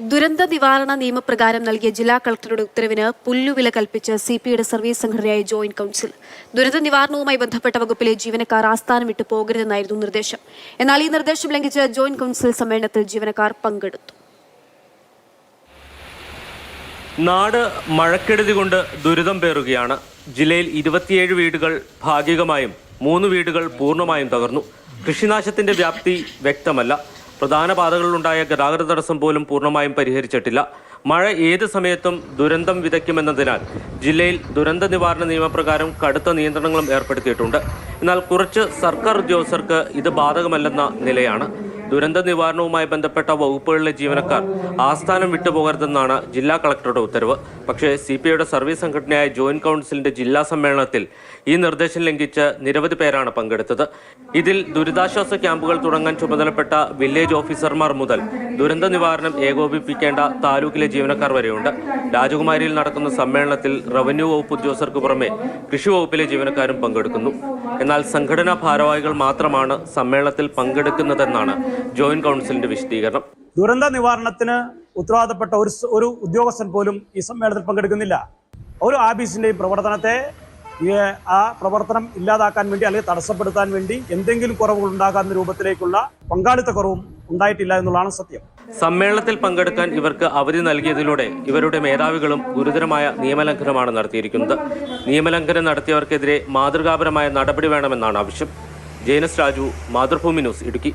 ദുരന്ത നിവാരണ നിയമപ്രകാരം നൽകിയ ജില്ലാ കളക്ടറുടെ ഉത്തരവിന് പുല്ലുവില കൽപ്പിച്ച് സി പി ഐയുടെ സർവീസ് സംഘടനയായ ജോയിന്റ് കൌൺസിൽ. ദുരന്ത നിവാരണവുമായി ബന്ധപ്പെട്ട വകുപ്പിലെ ജീവനക്കാർ ആസ്ഥാനം വിട്ടു പോകരുതെന്നായിരുന്നു നിർദ്ദേശം. എന്നാൽ ഈ നിർദ്ദേശം ലംഘിച്ച് ജോയിന്റ് കൌൺസിൽ സമ്മേളനത്തിൽ ജീവനക്കാർ പങ്കെടുത്തു. നാട് മഴക്കെടുതി കൊണ്ട് ദുരിതം പേറുകയാണ്. ജില്ലയിൽ ഇരുപത്തിയേഴ് വീടുകൾ ഭാഗികമായും മൂന്ന് വീടുകൾ പൂർണമായും തകർന്നു. കൃഷിനാശത്തിന്റെ വ്യാപ്തി വ്യക്തമല്ല. പ്രധാന പാതകളിലുണ്ടായ ഗതാഗത തടസ്സം പോലും പൂർണമായും പരിഹരിച്ചിട്ടില്ല. മഴ ഏത് സമയത്തും ദുരന്തം വിതയ്ക്കുമെന്നതിനാൽ ജില്ലയിൽ ദുരന്ത നിവാരണ നിയമപ്രകാരം കടുത്ത നിയന്ത്രണങ്ങളും ഏർപ്പെടുത്തിയിട്ടുണ്ട്. എന്നാൽ കുറച്ച് സർക്കാർ ഉദ്യോഗസ്ഥർക്ക് ഇത് ബാധകമല്ലെന്ന നിലയാണ്. ദുരന്ത നിവാരണവുമായി ബന്ധപ്പെട്ട വകുപ്പുകളിലെ ജീവനക്കാർ ആസ്ഥാനം വിട്ടുപോകരുതെന്നാണ് ജില്ലാ കളക്ടറുടെ ഉത്തരവ്. പക്ഷേ സി പി ഐയുടെ സർവീസ് സംഘടനയായ ജോയിന്റ് കൗൺസിലിന്റെ ജില്ലാ സമ്മേളനത്തിൽ ഈ നിർദ്ദേശം ലംഘിച്ച് നിരവധി പേരാണ് പങ്കെടുത്തത്. ഇതിൽ ദുരിതാശ്വാസ ക്യാമ്പുകൾ തുടങ്ങാൻ ചുമതലപ്പെട്ട വില്ലേജ് ഓഫീസർമാർ മുതൽ ദുരന്ത നിവാരണം ഏകോപിപ്പിക്കേണ്ട താലൂക്കിലെ ജീവനക്കാർ വരെയുണ്ട്. രാജകുമാരിയിൽ നടക്കുന്ന സമ്മേളനത്തിൽ റവന്യൂ വകുപ്പ് ഉദ്യോഗസ്ഥർക്ക് പുറമെ കൃഷി വകുപ്പിലെ ജീവനക്കാരും പങ്കെടുക്കുന്നു. എന്നാൽ സംഘടനാ ഭാരവാഹികൾ മാത്രമാണ് സമ്മേളനത്തിൽ പങ്കെടുക്കുന്നതെന്നാണ് ജോയിന്റ് കൗൺസിലിന്റെ വിശദീകരണം. ദുരന്ത നിവാരണത്തിന് ഉത്തരവാദപ്പെട്ട ഒരു ഒരു ഉദ്യോഗസ്ഥൻ പോലും ഈ സമ്മേളനത്തിൽ പങ്കെടുക്കുന്നില്ല. ഒരു ആഫീസിന്റെയും പ്രവർത്തനത്തെ ആ പ്രവർത്തനം ഇല്ലാതാക്കാൻ വേണ്ടി അല്ലെങ്കിൽ തടസ്സപ്പെടുത്താൻ വേണ്ടി എന്തെങ്കിലും കുറവുകൾ ഉണ്ടാകാവുന്ന രൂപത്തിലേക്കുള്ള പങ്കാളിത്ത കുറവും ഉണ്ടായിട്ടില്ല എന്നുള്ളതാണ് സത്യം. സമ്മേളനത്തിൽ പങ്കെടുക്കാൻ ഇവർക്ക് അവധി നൽകിയതിലൂടെ ഇവരുടെ മേധാവികളും ഗുരുതരമായ നിയമലംഘനമാണ് നടത്തിയിരിക്കുന്നത്. നിയമലംഘനം നടത്തിയവർക്കെതിരെ മാതൃകാപരമായ നടപടി വേണമെന്നാണ് ആവശ്യം. ജെയിനസ് രാജു മാതൃഭൂമി ന്യൂസ് ഇടുക്കി.